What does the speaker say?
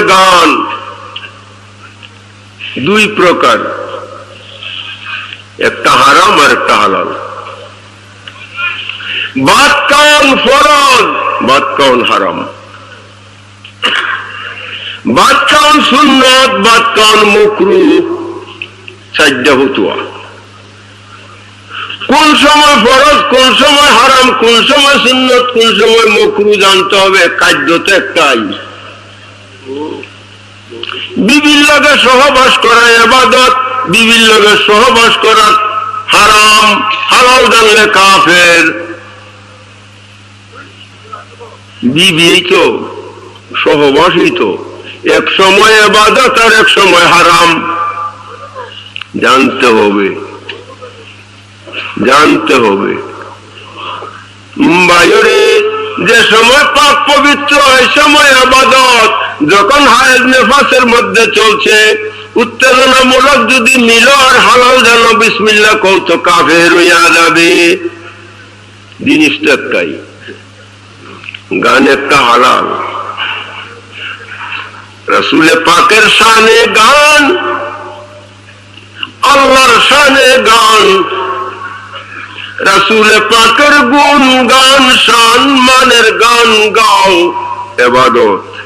গান। দুই প্রকার। একটা হারাম আর একটা হালাল। বাদ কাউন ফরজ, বাদ কাউন হারাম। বাদ কাউন সুন্নত, বাদ কাউন মুকরু হতুয়া কোন সময় ফরজ, কোন সময় হারাম, কোন সময় সুন্নত, কোন সময় মকরু জানতে হবে। কার্য তো একটাই। বিভিন্ন লোকের সহবাস করা এবাদত বিভিন্ন লোকের সহবাস করা হারাম, হালাল জানলে কাফের। বিবি তো সহবাসই তো। এক সময় এবাদত আর এক সময় হারাম। জানতে হবে। জানতে হবে। বায়ুরে যে সময় পাক পবিত্র ওই সময় আবাদত যখন হায়েজ নেফাসের মধ্যে চলছে, উত্তেজনামূলক যদি মিল আর হালাল যেন বিসমিল্লা কৌত কাফের হইয়া যাবে। জিনিসটা একটাই গান একটা হালাল। রসুলে পাকের শানে গান, আল্লাহর শানে গান রসুল পাকের গুণ গান সম্মানের গান গাও, এবাদত।